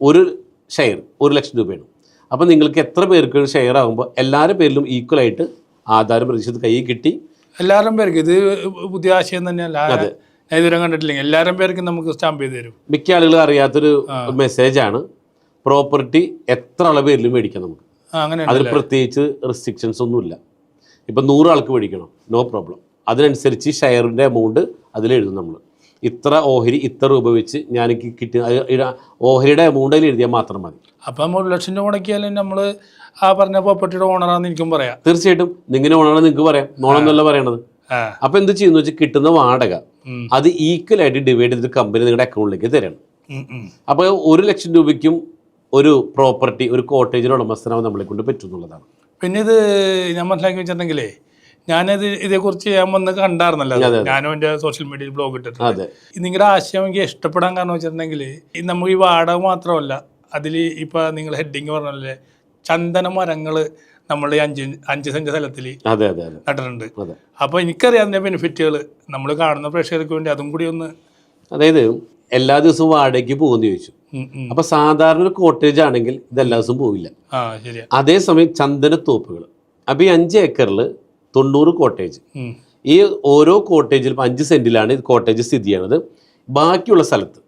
ഒരു ഷെയർ ഒരു ലക്ഷം രൂപയാണ്. അപ്പോൾ നിങ്ങൾക്ക് എത്ര പേർക്ക് ഷെയർ ആകുമ്പോൾ എല്ലാവരുടെ പേരിലും ഈക്വൽ ആയിട്ട് ആധാരം പ്രതീക്ഷിച്ചത് കയ്യിൽ കിട്ടി. എല്ലാവരും പേർക്ക് ഇത് പുതിയ ആശയം തന്നെയല്ല. ഞാൻ ഇതുവരെ കണ്ടിട്ടില്ലെങ്കിൽ എല്ലാവരും പേർക്കും നമുക്ക് സ്റ്റാമ്പ് ചെയ്ത് തരും. മിക്ക ആളുകളും അറിയാത്തൊരു മെസ്സേജാണ് പ്രോപ്പർട്ടി എത്ര ആളെ പേരിലും മേടിക്കാം നമുക്ക്. അങ്ങനെ അതിൽ പ്രത്യേകിച്ച് റെസ്ട്രിക്ഷൻസ് ഒന്നുമില്ല. ഇപ്പം നൂറ് ആൾക്ക് മേടിക്കണം. നോ പ്രോബ്ലം അതിനനുസരിച്ച് ഷെയറിന്റെ എമൗണ്ട് അതിലെഴുതും നമ്മൾ ഇത്ര ഓഹരി ഇത്ര രൂപ വെച്ച് ഞാൻ എനിക്ക് കിട്ടിയ ഓഹരിയുടെ എമൗണ്ടിൽ എഴുതിയാൽ മാത്രം മതി. അപ്പം നമ്മൾ ഒരു ലക്ഷം രൂപ മുടക്കിയാലും നമ്മൾ ആ പറഞ്ഞ പ്രോപ്പർട്ടിയുടെ ഓണറാന്ന് എനിക്കും പറയാം. തീർച്ചയായിട്ടും നിങ്ങനെ ഓണറാണ് നിങ്ങൾക്ക് പറയാം. നോണെന്നല്ല പറയണത്. അപ്പൊ എന്ത് ചെയ്യുന്നു വെച്ചാൽ കിട്ടുന്ന വാടക അത് ഈക്വൽ ആയിട്ട് ഡിവൈഡ് ചെയ്തിട്ട് കമ്പനി നിങ്ങളുടെ അക്കൗണ്ടിലേക്ക് തരണം. അപ്പോൾ ഒരു ലക്ഷം രൂപയ്ക്കും ഒരു പ്രോപ്പർട്ടി ഒരു കോട്ടേജിന് ഉടമസ്ഥനാവും നമ്മളെ കൊണ്ട് പറ്റുന്നുള്ളതാണ്. പിന്നെ ഇത് ഞാൻ മനസ്സിലാക്കി വെച്ചിട്ടുണ്ടെങ്കിലേ ഞാനത് ഇതേക്കുറിച്ച് ഞാൻ വന്ന് കണ്ടായിരുന്നല്ലോ. ഞാനും എന്റെ സോഷ്യൽ മീഡിയയിൽ ബ്ലോഗ് ഇട്ടിട്ടുണ്ട്. നിങ്ങളുടെ ആശയം എനിക്ക് ഇഷ്ടപ്പെടാൻ കാരണം വെച്ചിട്ടുണ്ടെങ്കിൽ നമുക്ക് ഈ വാടക മാത്രമല്ല അതിൽ ഇപ്പം നിങ്ങൾ ഹെഡിങ് പറഞ്ഞല്ലേ ചന്ദന മരങ്ങൾ നമ്മൾ അഞ്ച് അഞ്ച് സെന്റ് സ്ഥലത്തിൽ നട്ടിട്ടുണ്ട്. അപ്പൊ എനിക്കറിയാം അതിന്റെ ബെനിഫിറ്റുകൾ നമ്മൾ കാണുന്ന പ്രേക്ഷകർക്ക് വേണ്ടി അതും കൂടി ഒന്ന് അതായത് എല്ലാ ദിവസവും വാടകയ്ക്ക് പോകുന്ന ചോദിച്ചു. അപ്പൊ സാധാരണ ഒരു കോട്ടേജ് ആണെങ്കിൽ ഇത് എല്ലാ ദിവസവും പോവില്ല. അതേസമയം ചന്ദനത്തോപ്പുകൾ. അപ്പൊ ഈ അഞ്ച് ഏക്കറിൽ തൊണ്ണൂറ് കോട്ടേജ് ഈ ഓരോ കോട്ടേജിലും അഞ്ച് സെന്റിലാണ് കോട്ടേജ് സ്ഥിതി ചെയ്യണത് ബാക്കിയുള്ള സ്ഥലത്ത്.